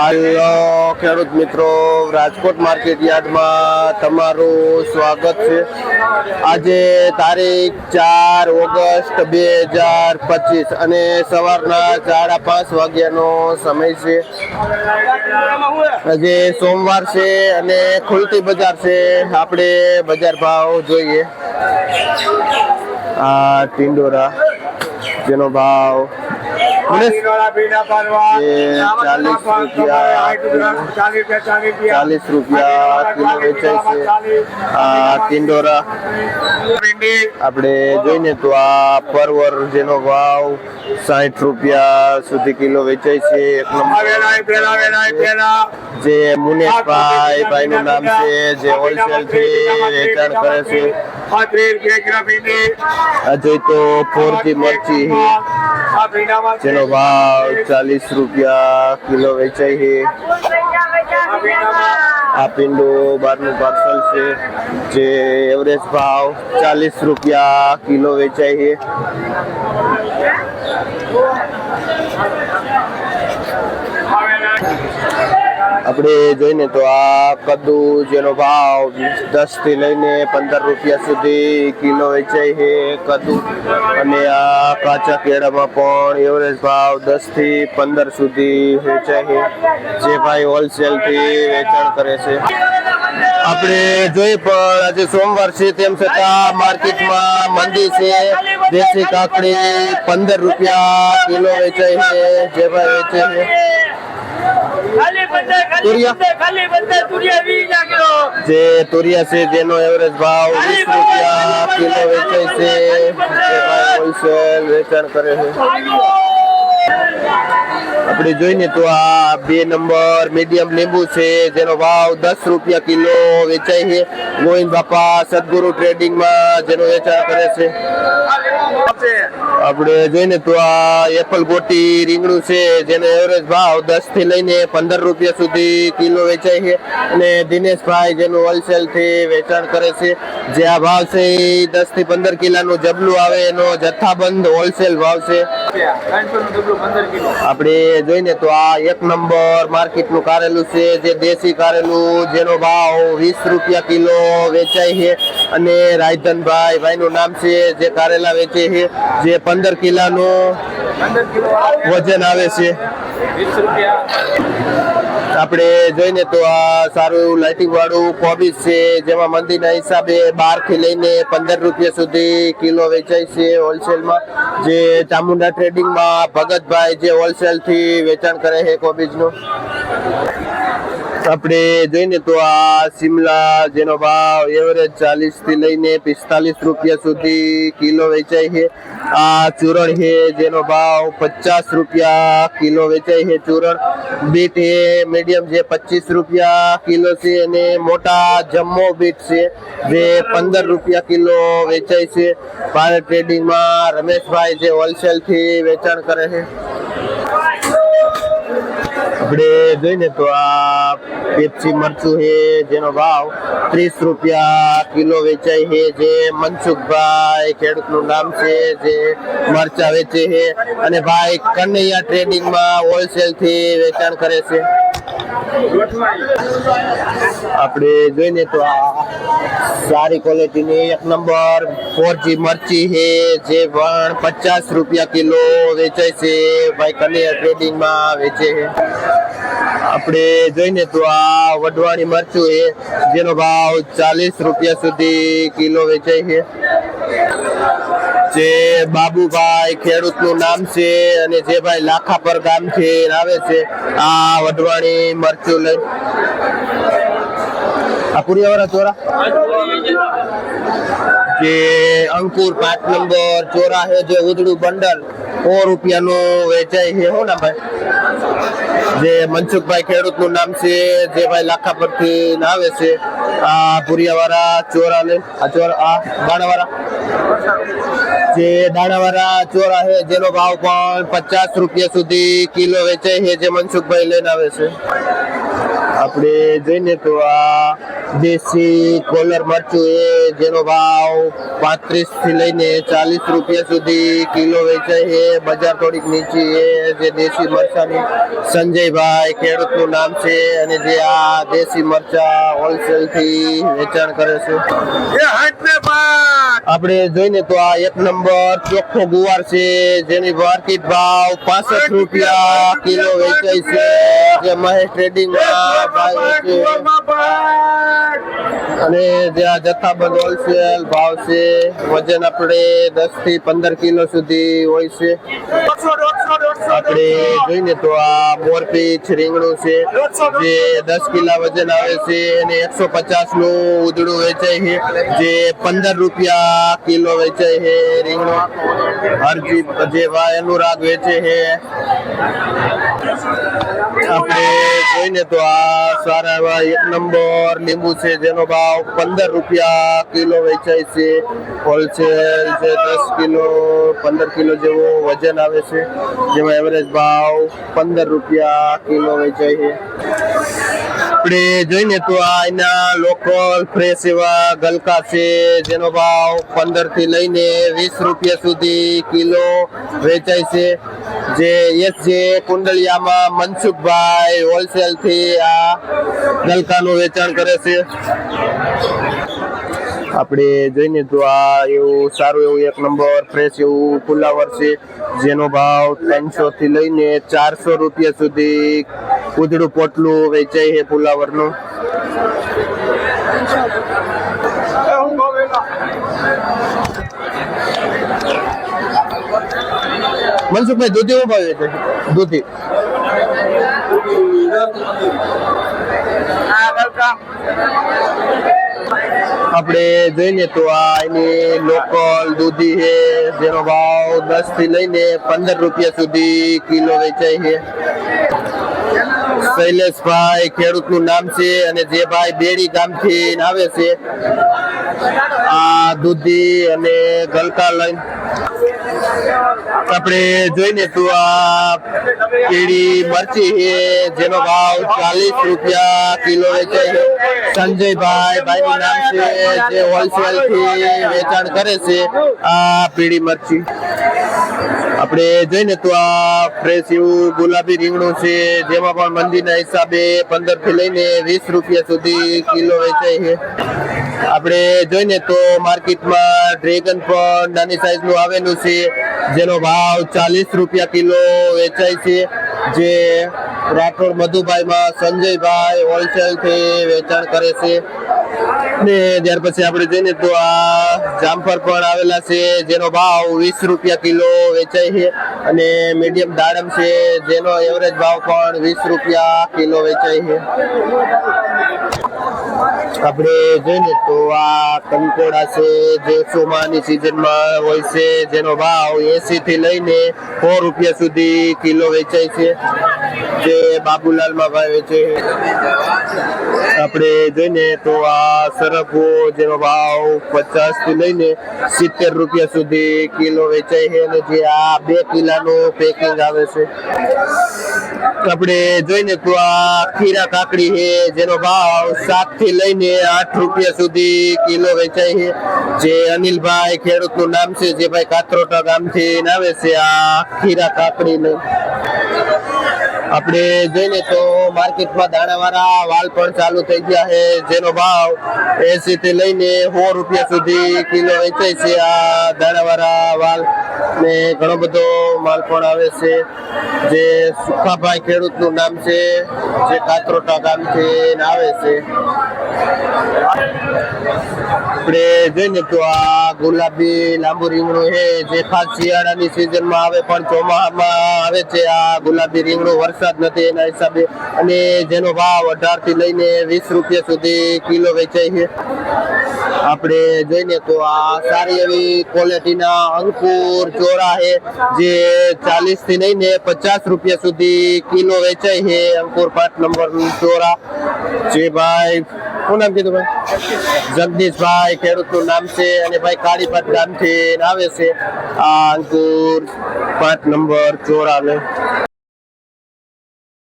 હાલો, ખેડૂત મિત્રો, રાજકોટ માર્કેટ યાર્ડમાં તમારું સ્વાગત છે. આજે તારીખ ચાર ઓગસ્ટ બે હજાર પચીસ અને સવારના સાડા પાંચ વાગ્યાનો સમય છે. આજે સોમવાર છે અને ખુલતી બજાર છે. આપણે બજાર ભાવ જોઈએ. આ ટિંડોરા, જેનો ભાવ ચાલીસ રૂપિયા ચાલીસ રૂપિયા કિલો વેચાય છે. આ ટિંડોરા. આપણે જોઈને તો આ પરવર જેનો ભાવ સાઠ રૂપિયા સુધી કિલો વેચાય છે. એક નંબર જે મુનેશભાઈ ભાઈ નું નામ છે જે હોલસેલથી વેચાણ કરે છે. આ જોઈ તો ફોરજી મરચી. છે જેનો ભાવ ચાલીસ રૂપિયા કિલો વેચાય છે. આ પિંડો બારનું પાર્સલ છે જે એવરેજ ભાવ ચાલીસ રૂપિયા કિલો વેચાય છે. આપણે જોઈને તો આ કદ્દુ જેનો ભાવ દસથી લઈને પંદર રૂપિયા સુધી કિલો વેચાય છે કદ્દુ અને આ કાચા કેળામાં પણ એવરેજ ભાવ દસથી પંદર સુધી વેચાય છે. જે ભાઈ હોલસેલથી વેચાણ કરે છે. આપણે જોઈએ પણ આજે સોમવાર છે, તેમ છતાં માર્કેટમાં મંદી છે. દેશી કાકડી પંદર રૂપિયા કિલો વેચાય છે, જે ભાઈ વેચે છે. જે તુરિયા છે જેનો એવરેજ ભાવ વીસ રૂપિયા કિલો વેચાય છે જે ભાઈ હોલસેલ વેચાણ કરે છે આપણે જોઈને તો આ બે નંબર મીડિયમ લીંબુ છે જેનો ભાવ દસ રૂપિયા કિલો વેચાય છે. ગોવિંદ બાપા સદગુરુ ટ્રેડિંગમાં જેનો વેચાણ કરે છે. આપણે જોઈને તો આ એપલ ગોટી રીંગણું છે જેનો એવરેજ ભાવ દસથી લઈને પંદર રૂપિયા સુધી કિલો વેચાય છે. અને દિનેશભાઈ જેનું હોલસેલથી વેચાણ કરે છે. જે આ ભાવ છે એ દસથી પંદર કિલાનું જબલું આવે એનો જથ્થાબંધ હોલસેલ ભાવ છે. આપણે જોઈને તો આ એક નંબર માર્કેટનું કારેલું છે, જે દેશી કારેલું, જેનો ભાવ વીસ રૂપિયા કિલો વેચાય છે. અને રાયધનભાઈ ભાઈનું નામ છે, જે કારેલા વેચે છે, જે પંદર કિલાનું વજન આવે છે. આપણે જોઈને તો આ સારું એવું લાઇટિંગ વાળું કોબીજ છે, જેમાં મંદીના હિસાબે બારથી લઈને પંદર રૂપિયા સુધી કિલો વેચાય છે હોલસેલમાં. જે ચામુંડા ટ્રેડિંગમાં ભગતભાઈ જે હોલસેલથી વેચાણ કરે છે કોબીજનું. આપણે જોઈને તો આ સિમલા જેનો ભાવ એવરેજ ચાલીસથી લઈને પિસ્તાલીસ રૂપિયા સુધી કિલો વેચાય છે. આ ચૂરણ છે જેનો ભાવ પચાસ રૂપિયા કિલો વેચાય છે ચૂરણ. બીટ છે મીડિયમ છે પચીસ રૂપિયા કિલો છે અને મોટા જમ્મો બીટ છે જે પંદર રૂપિયા કિલો વેચાય છે. ભારત ટ્રેડિંગમાં રમેશભાઈ જે હોલસેલથી વેચાણ કરે છે. આપણે જોઈને તો આ પેપ્સી મરચું છે જેનો ભાવ ત્રીસ રૂપિયા કિલો વેચાય છે જે મનસુખભાઈ ખેડૂતનું નામ છે, જે મરચા વેચે છે અને ભાઈ કનૈયા ટ્રેડિંગમાં હોલસેલથી વેચાણ કરે છે. આપણે જોઈને તો આ સારી ક્વોલિટીની એક નંબર ફોરજી મરચી છે, જે પણ પચાસ રૂપિયા કિલો વેચાય છે. ભાઈ કનૈયા ટ્રેડિંગમાં વેચે છે. આપણે જોઈને તો આ વઢવાણી મરચું છે, જેનો ભાવ ચાલીસ રૂપિયા સુધી કિલો વેચાય છે. જે બાબુભાઈ ખેડૂતનું નામ છે અને જે ભાઈ લાખા પર ગામથી આવે છે. આ વઢવાણી મરચું લઈ આ પુરિયાવાળા ચોરા? જે અંકુર પાંચ નંબર ચોરા છે, જે ઉધડું બંડલ. સો રૂપિયાનું વેચાય છે, હો ને ભાઈ? જે મનસુખભાઈ ખેડૂતનું નામ છે, જે ભાઈ લાખા પરથી આવે છે, આ પુરિયાવાળા ચોરા ને આ ચોરા, આ દાણાવાળા. જે દાણાવાળા ચોરા છે જેનો ભાવ પણ પચાસ રૂપિયા સુધી કિલો વેચાય છે, જે મનસુખભાઈ લઈને આવે છે. આપણે જોઈએ તો આ દેશી કોલર મરચું એ જેનો ભાવ પાંત્રીસથી લઈને ચાલીસ રૂપિયા સુધી કિલો વેચાય છે. બજાર થોડીક નીચી છે. જે દેશી મરચાની સંજયભાઈ ખેડૂતનું નામ છે અને જે આ દેશી મરચા હોલસેલથી વેચાણ કરે છે. આપણે જોઈને તો આ એક નંબર ચોખ્ખો ગુવાર છે. જેની માર્કેટ ભાવ પાસઠ રૂપિયા કિલો વેચાય છે. જે મહેશ ટ્રેડિંગ ભાવ છે અને જે આ જથ્થાબંધ હોલસેલ ભાવ છે વજન આપણે દસથી પંદર કિલો સુધી હોય છે. આપણે જોઈને તો આ મોરપીચ રીંગણું છે જે દસ કિલા વજન આવે છે અને એકસો પચાસનું ઉધડું વેચાય છે જે પંદર રૂપિયા કિલો વેચાય છે રીંગણું. હરજી જે ભાઈ અનુરાગ વેચે છે. આપણે જોઈને તો આ સારા એવા એક નંબર લીંબુ છે, જેનો ભાવ પંદર રૂપિયા કિલો વેચાય છે. હોલસેલ છે, દસ કિલો, પંદર કિલો જેવો વજન આવે છે. જેમાં એવરેજ ભાવ પંદર રૂપિયા કિલો વેચાય છે. આપણે જોઈને તો આ એના લોકલ ફ્રેશ એવા ગલકા છે, જેનો ભાવ પંદરથી લઈને વીસ રૂપિયા સુધી કિલો વેચાય છે. જે એસ જે કુંડલિયામાં મનસુખભાઈ હોલસેલથી આ ગલકાનું વેચાણ કરે છે. આપણે જોઈને તો આ એવું સારું એવું એક નંબર ફ્રેશ એવું ફુલાવર છે, જેનો ભાવ ત્રણસો થી લઈને ચારસો રૂપિયા સુધી ઉધડું પોટલું વેચાય છે ફુલાવરનું મનસુખભાઈ, દૂધી ભાવ છે? દૂધી. આપણે જોઈએ તો આ એની લોકલ દૂધી છે, જેનો ભાવ દસથી લઈને પંદર રૂપિયા સુધી કિલો વેચાય છે. શૈલેષભાઈ ખેડૂતનું નામ છે અને જે ભાઈ બેડી ગામથી આવે છે, આ દૂધી અને ગલકા લઈને. આપણે જોઈને તો આ પીળી મરચી છે, જેનો ભાવ ચાલીસ રૂપિયા કિલો વેચાય છે સંજયભાઈ ભાઈ નામ છે, જે હોલસેલથી વેચાણ કરે છે, આ પીળી મરચી. આપણે જોઈને તો આ ફ્રેશ એવું ગુલાબી રીંગણું છે, જેમાં પણ મંદિરના હિસાબે પંદરથી લઈને વીસ રૂપિયા સુધી કિલો વેચાય છે. આપણે જોઈને તો માર્કેટમાં ડ્રેગન પણ નાની સાઈઝનું આવેલું છે, જેનો ભાવ ચાલીસ રૂપિયા કિલો વેચાય છે, જે રાઠોડ મધુભાઈમાં સંજયભાઈ હોલસેલથી વેચાણ કરે છે. ને ત્યાર પછી આપણે જોઈએ તો આ જામફળ પણ આવેલા છે, જેનો ભાવ વીસ રૂપિયા કિલો વેચાય છે અને મીડિયમ દાડમ છે, જેનો એવરેજ ભાવ પણ વીસ રૂપિયા કિલો વેચાય છે. આપણે જોઈએ તો આ કંકોડા છે, જે ચોમાની સિઝનમાં હોય છે, જેનો ભાવ એસી થી લઈને સો રૂપિયા સુધી કિલો વેચાય છે, જે બાબુલાલમાં ભાવ છે. આપણે જોઈને તો આ સરગવો જેનો ભાવ પચાસથી લઈને સિત્તેર રૂપિયા સુધી કિલો વેચાય છે અને જે આ બે કિલાનું પેકિંગ આવે છે. આપણે જોઈને તો આ ખીરા કાકડી છે, જેનો ભાવ સાતથી લઈને આઠ રૂપિયા સુધી કિલો વેચાય છે. જે અનિલભાઈ ખેડૂતનું નામ છે, જે ભાઈ કાતરોટા ગામથી આવે છે, આ ખીરા કાકડી આપણે જોઈને તો માર્કેટમાં દાણાવાળા વાલ પણ ચાલુ થઈ ગયા છે. જેનો ભાવ એસી થી લઈને સો રૂપિયા સુધી કિલો વેચાય છે આ દાણાવાળા વાલ. ને ઘણો બધો માલ પણ આવે છે. જે સુખાભાઈ ખેડૂતનું નામ છે, જે કાતરોટા ગામથી આવે છે. આપણે જોઈએ તો આ ગુલાબી લાંબુ રીંગણું છે, જે ખાસ શિયાળાની સિઝનમાં આવે પણ ચોમાસામાં આવે છે આ ગુલાબી રીંગણું, વરસાદ નથી એના હિસાબે. અને જેનો ભાવ અઢારથી લઈને વીસ રૂપિયા સુધી કિલો વેચાય છે. આપણે જોઈને તો આ સારી એવી ક્વોલિટીના અંકુર, ચોરા છે, જે ચાલીસથી લઈને પચાસ રૂપિયા સુધી કિલો વેચાય છે અંકુર પાંચ નંબર ચોરા. જે ભાઈ, શું નામ કીધું ભાઈ? જગદીશભાઈ ખેડૂતનું નામ છે અને ભાઈ કાળીપત ગામથી આવે છે આ અંકુર પાંચ નંબર ચોરા ને